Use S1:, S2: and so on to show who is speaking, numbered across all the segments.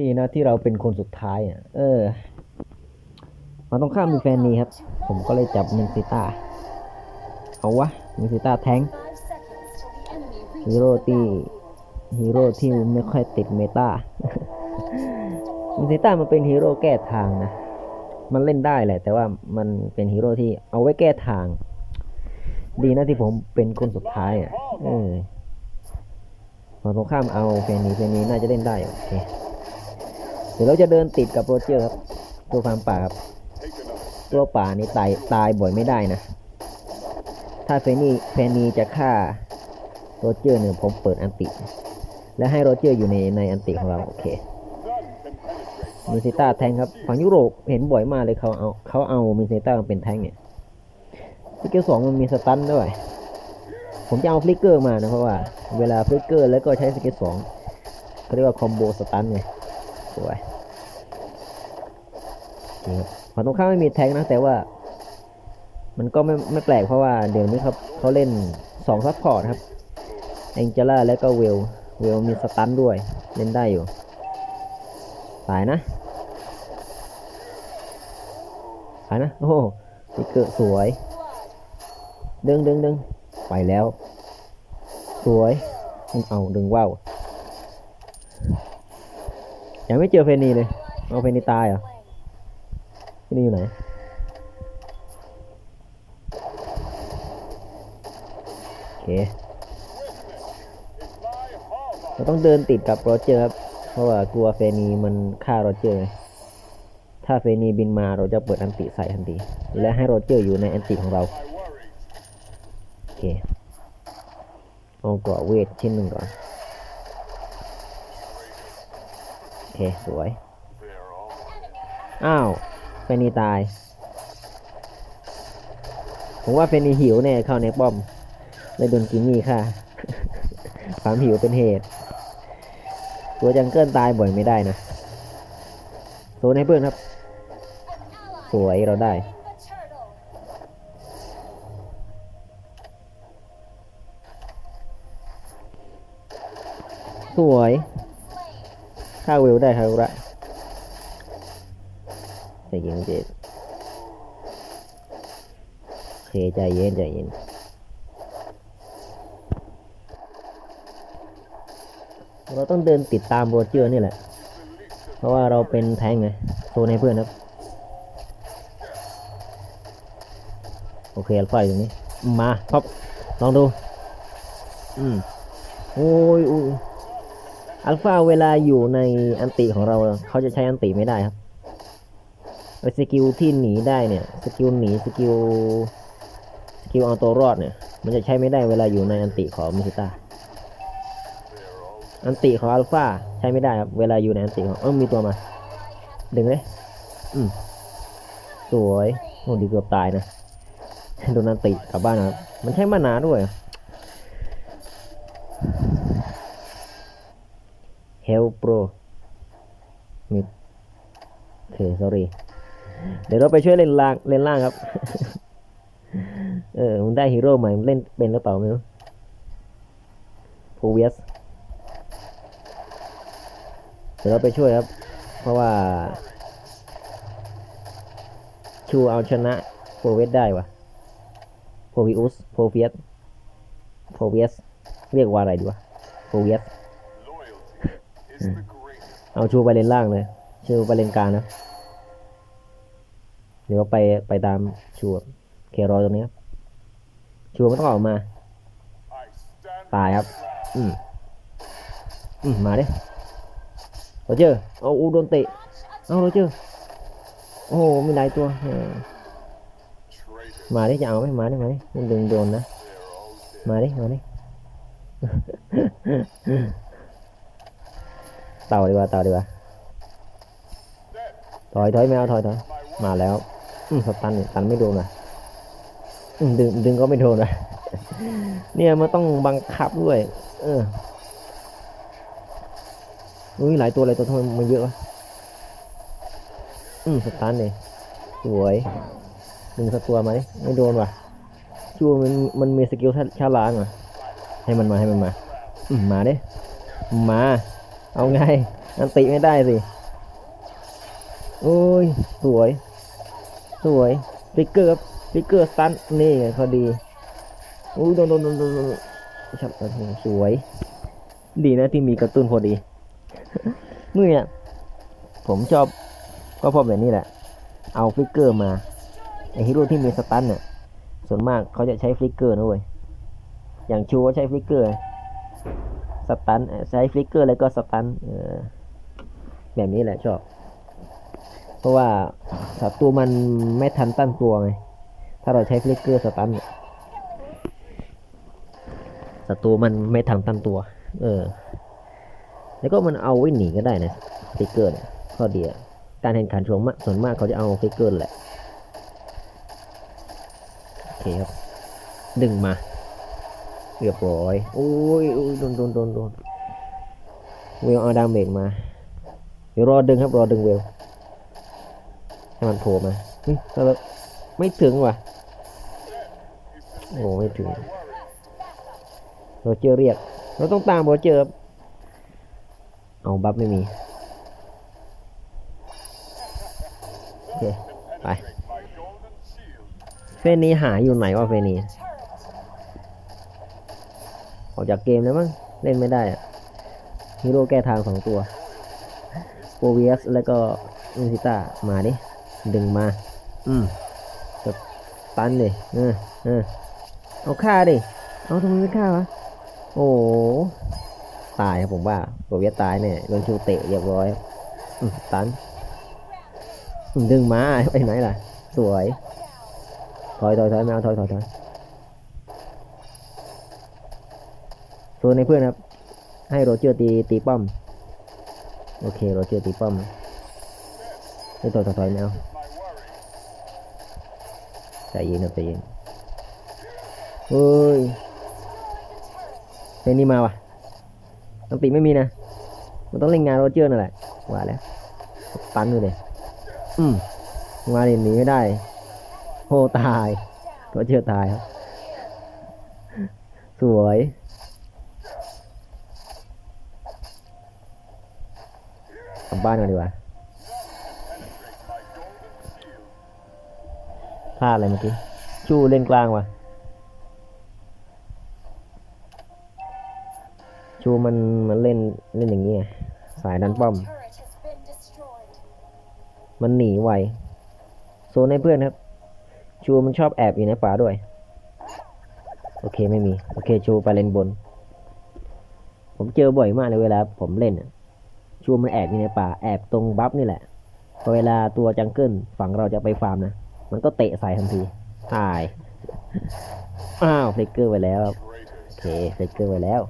S1: ดีนะที่เราเป็นคนสุดท้ายอะ เออมันต้องข้ามมีแฟนนีครับ ผมก็เลยจับมินซิต้า เอาวะมินซิต้าแทงฮีโร่ที่ฮีโร่ที่ไม่ค่อยติดเมตามินซิต้ามันเป็นฮีโร่แก้ทางนะ มันเล่นได้แหละ แต่ว่ามันเป็นฮีโร่ที่เอาไว้แก้ทาง ดีนะที่ผมเป็นคนสุดท้ายอะ เออพอตรงข้ามเอาแฟนนีแฟนนีน่าจะเล่นได้ โอเค เดี๋ยวเราจะเดินติดกับโรเจอร์ครับ ตัวฟาร์มป่าครับ ตัวป่านี่ตายตายบ่อยไม่ได้นะ ถ้าเฟนี่แฟนีจะฆ่าโรเจอร์เนี่ยผมเปิดอันติ และให้โรเจอร์อยู่ในในอันติของเรา โอเคมินเซต้าแทงครับฝั่งยุโรปเห็นบ่อยมากเลยเขาเอาเขาเอามินเซต้ามาเป็นแทงเนี่ยสกิลสองมันมีสตันด้วย ผมจะเอาฟลิกเกอร์มานะเพราะว่า เวลาฟลิกเกอร์แล้วก็ใช้สกิลสองเขาเรียกว่าคอมโบสตันไง สวยนี่ครับฝั่งตรงข้ามไม่มีแทงนะ แต่ว่า มันก็ไม่ไม่แปลกเพราะว่าเดี๋ยวนี้ครับเขาเล่นสองซัพพอร์ตครับแองเจล่าและก็เวล เวลมีสตันด้วย เล่นได้อยู่ตายนะตายนะ โอ้โหนี่เกิดสวย ดึงดึงดึงไปแล้ว สวย เอาดึงว่าว ยังไม่เจอเฟนีเลยเอาเฟนีตายเหรอเฟนีอยู่ไหนโอเคเราต้องเดินติดกับโรเจอร์ครับเพราะว่ากลัวเฟนีมันฆ่าโรเจอร์ไงถ้าเฟนีบินมาเราจะเปิดอันติใส่ทันทีและให้โรเจอร์อยู่ในอันติของเราโอเคเอาเกราะเวทชิ้นหนึ่งก่อน โอเค สวย อ้าวเฟนีตาย ผมว่าเฟนีหิวแน่เข้าในป้อมเลยโดนกิมมี่ค่ะ ความหิวเป็นเหตุ ตัวจังเกิลตายบ่อยไม่ได้นะโซนให้เพื่อนครับ สวยเราได้สวย ฆ่าเวลได้ครับละใจเย็นเจดเคใจเย็นใจเย็นเราต้องเดินติดตามโรเจอร์นี่แหละ เพราะว่าเราเป็นแทงไงโซนให้เพื่อนครับ โอเคอัลฟาอยู่ตรงนี้ มาพับลองดู อืม โอ้ยอุ้ย อัลฟาเวลาอยู่ในอันติของเราเขาจะใช้อันติไม่ได้ครับไอสกิลที่หนีได้เนี่ยสกิลหนีสกิลสกิลเอาตัวรอดเนี่ยมันจะใช้ไม่ได้เวลาอยู่ในอันติของมิซิต้าอันติของอัลฟาใช้ไม่ได้ครับเวลาอยู่ในอันติของเออมีตัวมาดึงเลยอืมสวยโอ้ดีเกือบตายนะโดนอันติกลับบ้านนะครับมันใช้มานาด้วย เฮลโปรมิดโอเค sorry เดี๋ยวเราไปช่วยเล่นล่างเล่นล่างครับ เออมันได้ฮีโร่ใหม่มันเล่นเป็นหรือเปล่าไม่รู้โพเวียสเดี๋ยวเราไปช่วยครับ เพราะว่า ชูเอาชนะโพเวสได้วะโพวิอุสโพเวียสโพเวียสเรียกว่าอะไรดีวะโพเวียส เอาชูไปเลนล่างเลยชูไปเลนกลางนะเดี๋ยวเราไปไปตามชูเครอตรงนี้ครับชูไม่ต้องออกมา ตายครับ อืมอืมมาดิโรเจอร์เอาอูโดนเตะเอาโรเจอร์โอ้โหมีหลายตัวมาดิจะเอาไหมมาดิมาดิมันดึงโดนนะ มาดิมาดิ เต่าดีกว่าเต่าดีกว่าถอยถอยแมวถอยถอยมาแล้ว อืมสตันตันไม่โดนอะอืมดึงดึงก็ไม่โดนอะเนี่ยมันต้องบังคับด้วย เอออุ้ยหลายตัวหลายตัวทำไมมันเยอะวะอืมสตาร์ทเลยสวยหนึ่งสักตัวไหมไม่โดนว่ะชัวมันมันมีสกิลชาล้างอะให้มันมาให้มันมาอืมมาเด้มา เอาไงอันติไม่ได้สิโอ้ย สวย สวยฟิกเกอร์ครับฟิกเกอร์สตันนี่ไงพอดีโอ้ยโดนโดนโดนโดนโดนชับโอ้โหสวย ดีนะที่มีกระตุ้นพอดีเมื่อนี่ยผมชอบก็เพราะแบบนี้แหละ เอาฟิกเกอร์มาไอฮีโร่ที่มีสตันเนี่ยส่วนมากเขาจะใช้ฟิกเกอร์นะเว้ยอย่างชูก็ใช้ฟิกเกอร์ ตันใช้ฟลิกเกอร์แล้วก็สตันแบบนี้แหละชอบ เพราะว่าศัตรูมันไม่ทันตั้งตัวไงถ้าเราใช้ฟลิกเกอร์สตันศัตรูมันไม่ทันตั้งตัว เออ แล้วก็มันเอาไว้หนีก็ได้นะฟลิกเกอร์เนี่ยข้อดีการแข่งขันส่วนมากส่วนมากเขาจะเอาฟลิกเกอร์แหละโอเคครับ ดึงมา เรียบร้อยโอ้ยโอ้ยโดนโดนโดนโดนเวลเอาดาเมจมา เดี๋ยวรอดึงครับรอดึงเวลให้มันโผล่มาเฮ้ยแต่แบบไม่ถึงว่ะโอ้ไม่ถึงโรเจอร์เรียก เราต้องตามโรเจอร์เอาบัฟไม่มีโอเคไปเฟนนี้หายอยู่ไหนวะเฟนนี้ ออกจากเกมแล้วมั้งเล่นไม่ได้อะฮีโร่แก้ทางสองตัวโปเวียสแล้วก็อินซิต้ามาดิดึงมา อืมจะตันดิเออเออเอาฆ่าดิ เอาทำไมไม่ฆ่าวะ โอ้โหตายครับผมว่าโปเวียสตายเนี่ยโดนชูเตะเรียบร้อยครับอืมตันอืมดึงมาไปไหนล่ะ สวย ถอยถอยถอยไม่เอาถอยถอยถอย โซนในเพื่อนครับ ให้โรเจอร์ตีตีป้อม โอเคโรเจอร์ตีป้อมไม่ถอยถอยถอยไม่เอาใจเย็นนะใจเย็นเฮ้ยเพลงนี้มาวะตั้งตีไม่มีนะ มันต้องเล่นงานโรเจอร์นั่นแหละว่าแล้วปันอยู่เลยอืมมาเรียนหนีไม่ได้โหตายโรเจอร์ตายครับ สวย ลับบ้านกันดีกว่าพลาดอะไรเมื่อกี้ ชูเล่นกลางวะชูมันมันเล่นเล่นอย่างนี้สายดันป้อม มันหนีไวโซนให้เพื่อนครับ ชูมันชอบแอบอยู่ในป่าด้วย โอเคไม่มี โอเคชูไปเล่นบน ผมเจอบ่อยมากเลยเวลาผมเล่นอะ ชูมันแอบอยู่ในป่าแอบตรงบัฟนี่แหละพอเวลาตัวจังเกิลฝั่งเราจะไปฟาร์มนะ มันก็เตะใส่ทันทีตาย อ้าวเฟลกเกอร์ไว้แล้วโอเคเฟลกเกอร์ไว้แล้ว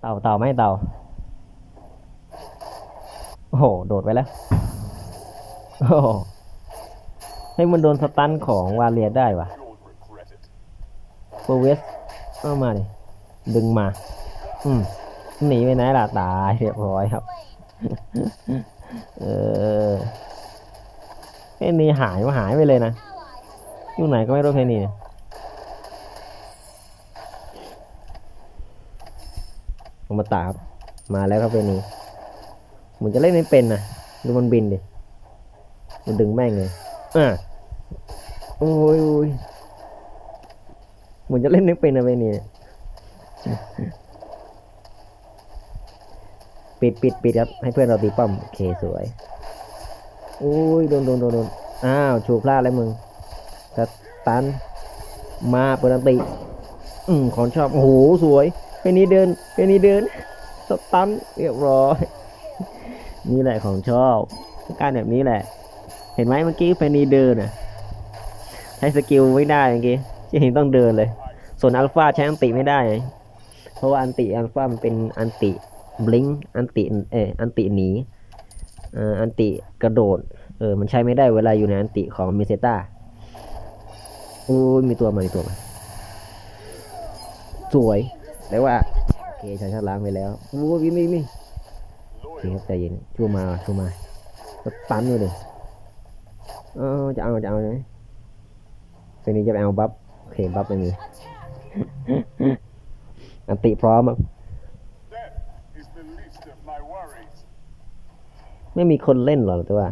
S1: เต่าเต่าไหม่เต่า โอ้โห โดดไปแล้ว โอ้โหให้มันโดนสตันของวาเลียได้วะโปรเวสเอามาดิดึงมา หนีไปไหนล่ะตายเรียบร้อยครับ เออเพนนีหายมาหายไปเลยนะ อยู่ไหนก็ไม่รู้เพนนีเนี่ยอมตะครับ มาแล้วครับเพนนีเหมือนจะเล่นไม่เป็นนะดูมันบินดิ มันดึงแม่งเลยอะโอ้ยอยเหมือนจะเล่นไม่เป็นนะเพนนีเนี่ย ปิดปิดปิดครับ ให้เพื่อนเราตีป้อม โอเคสวยโอ้ยโดนโดนโดนโดนอ้าวชูพลาดแล้วมึงสตัน มาเปิดอันติ อืมของชอบ โอ้โห สวยเป็นนี้เดินเป็นนี้เดิน สตัน เรียบร้อย นี่แหละของชอบ การแบบนี้แหละ เห็นไหมเมื่อกี้เป็นนี้เดินอะใช้สกิลไม่ได้เมื่อกี้ที่เห็นต้องเดินเลย ส่วนอัลฟาใช้อันติไม่ได้ เพราะว่าอันติอัลฟามันเป็นอันติ บลิงอันติเอออันติหนีอันติกระโดดเออมันใช้ไม่ได้เวลาอยู่ในอันติของมิเซต้าโอ้ยมีตัวมามีตัวมาสวยแต่ว่าโอเคใช้ชาล้างไปแล้วโอ้ยมีมีมีโอเคครับใจเย็นชูมาชูมาตันเลยเออจะเอาจะเอาไหมเป็นนี้จะไปเอาบัฟโอเคบัฟไม่มีอันติพร้อมครับ ไม่มีคนเล่นหรอกแต่ว่า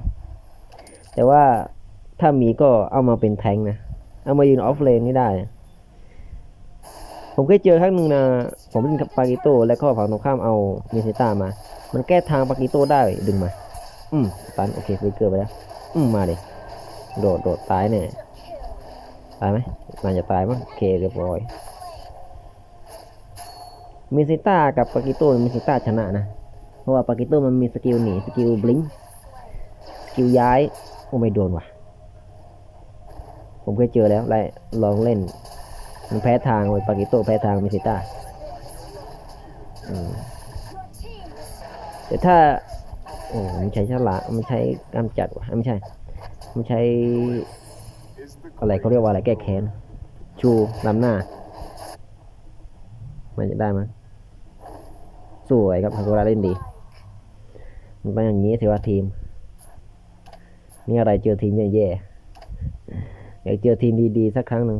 S1: แต่ว่าถ้ามีก็เอามาเป็นแทงนะ เอามายืนออฟเลนนี่ได้ ผมเคยเจอครั้งหนึ่งนะผมเล่นกับปากิโต้แล้วก็ฝั่งตรงข้ามเอาเมิเซต้ามา มันแก้ทางปากิโต้ได้ดึงมา อืมตันโอเคฟลิเกอร์ไปแล้ว อืมมาดิโดดโดดตายแน่ตายไหมน่าจะตายมั้งโอเคเรียบร้อยเมิเซต้ากับปากิโต้มิเซต้าชนะนะ เพราะว่าปากิโต้มันมีสกิลหนีสกิลบลิงสกิลย้ายโอ้ไม่โดนว่ะ ผมเคยเจอแล้วไล่ลองเล่น มันแพ้ทางไปปากิโต้แพ้ทางมิซิต้าแต่ถ้าโอ้มันใช้ฉลาดมันใช้กำจัดว่ะไม่ใช่ มันใช้ อะไรเขาเรียกว่าอะไรแก้แค้น ชูลำหน้า มันจะได้มั้ยสวยครับฮากุระเล่นดี มันเป็นอย่างนี้สิว่าทีม นี่อะไรเจอทีมแย่ๆอยากเจอทีมดีๆสักครั้งหนึ่ง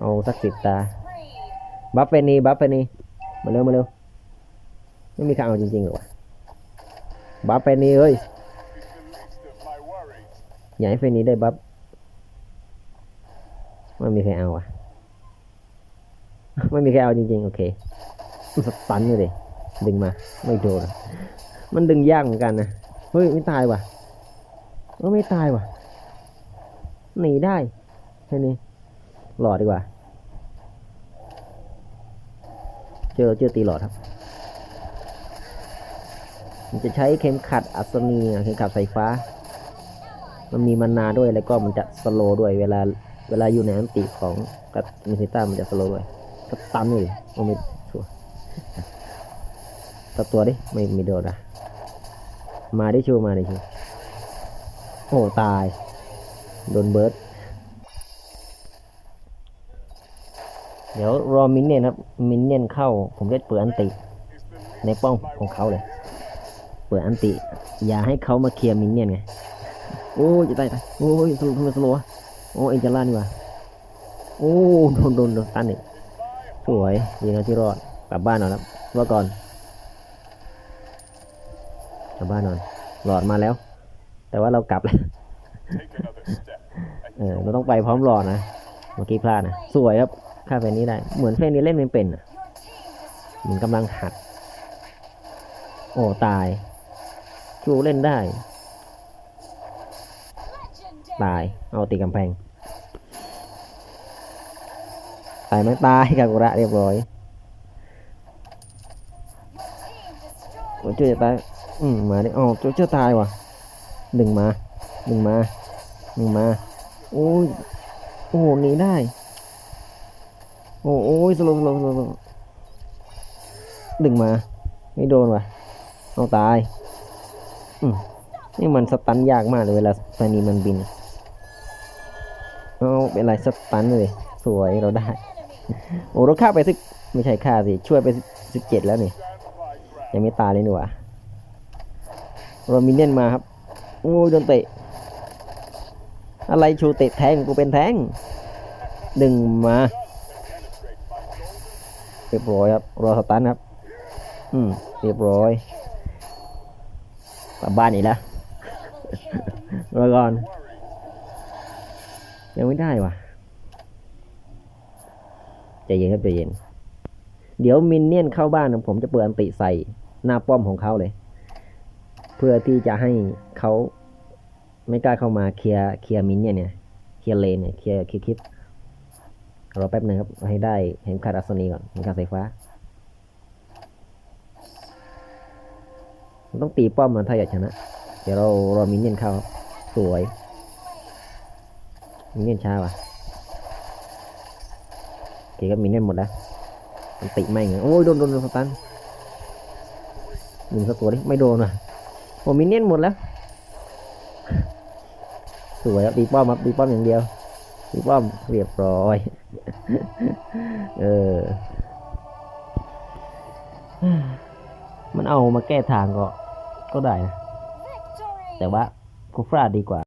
S1: เอาสักสิบตา บัฟเฟนีบัฟเฟนีมาเร็วมาเร็วไม่มีใครเอาจริงๆหรอวะบัฟเฟนีเอ้ยอยากให้เฟนีได้บัฟไม่มีใครเอาอะไม่มีใครเอาจริงๆ โอเคมันสตันอยู่เลยดึงมา ไม่โดน มันดึงยากเหมือนกันนะเฮ้ยไม่ตายว่ะเออไม่ตายว่ะหนีได้แค่นี้หลอดดีกว่า เจอเจอตีหลอดครับมันจะใช้เข็มขัดอัศนีเข็มขัดไฟฟ้า มันมีมันนาด้วยแล้วก็มันจะสโลด้วยเวลาเวลาอยู่ในอันติของกับมิซิต้ามันจะสโลด้วยก็ตันเลยโอมิชัวตัดตัวดิ ไม่ไม่โดนอะ มาไดิชูมาไดิชูโอ้ตาย โดนเบิร์ดเดี๋ยวรอมินเนี่ยนครับ มินเนี่ยนเข้า ผมจะเปิดอันติ ในป้อมของเขาเลย เปิดอันติ อย่าให้เขามาเคลียร์มินเนี่ยนไง โอ้ยจะตายตายโอ้ยสโลว์ทำไมสโลว์วะโอ้เอ็นเจล่านี่วะโอ้โดนโดนโดนตันอีกสวย ดีนะที่รอด กลับบ้านนอนครับว่าก่อน กลับบ้านนอนหลอดมาแล้ว แต่ว่าเรากลับแล้ว
S2: take another step.
S1: เออเราต้องไปพร้อมหลอดนะเมื่อกี้พลาดนะสวยครับค่าแฟนนี้ได้เหมือนแฟนนี้เล่นไม่เป็นอะเหมือนกำลังหัด โอ้ตายชูเล่นได้ตายเอาตีกำแพงตายไหมตายกากุระเรียบร้อยโอ้เจ้าจะตาย อืมมาดิอ๋อเจ้าเจ้าตายว่ะหนึ่งมาหนึ่งมาหนึ่งมาโอ้ยโอ้โหนีได้ โอ้โอ้ยสโลว์สโลว์สโลว์สโลว์ดึงมา ไม่โดนว่ะเอาตายอืมนี่มันสตันยากมากเลยเวลาไฟนีมันบินเอาเป็นไรสตันเลย สวยเราได้ โอ้เราฆ่าไปสิไม่ใช่ฆ่าสิ ช่วยไปสิบเจ็ดแล้วนี่ ยังไม่ตายเลยนี่หว่า โรมิเนียนมาครับ โอ้ยโดนเตะ อะไรชูเตะแทงกูเป็นแทง ดึงมาเรียบร้อยครับ รอสตันครับ อืม เรียบร้อยกลับบ้านอีกแล้วรอก่อน ยังไม่ได้ว่ะใจเย็นครับใจเย็น เดี๋ยวมินเนี่ยนเข้าบ้านนะผมจะเปิดอันติใส่หน้าป้อมของเขาเลย เพื่อที่จะให้เขาไม่กล้าเข้ามาเคลียร์เคลียร์มินเนี่ยเนี่ยเคลียร์เลนเนี่ยเคลียร์คลียร์คลิปรอแป๊บหนึงครับ ให้ได้เห็นคาดอัศนีก่อนเห็นคาดสายฟ้ามันต้องตีป้อมมันถ้าอยากชนะ เดี๋ยวเรารอมินเนี่ยเข้าครับสวยมินเนี่ยช้าว่ะโอเคก็มินเนี่ยหมดแล้วมันติไม่ไงโอ้ยโดนโดนโดนสตันหนึ่งสักตัวดิไม่โดนอะ ผมมินเนี่ยนหมดแล้ว สวยครับตีป้อมครับตีป้อมอย่างเดียวตีป้อมเรียบร้อย เออ มันเอามาแก้ทางก็ ก็ได้นะ แต่ว่ากูฟราดดีกว่า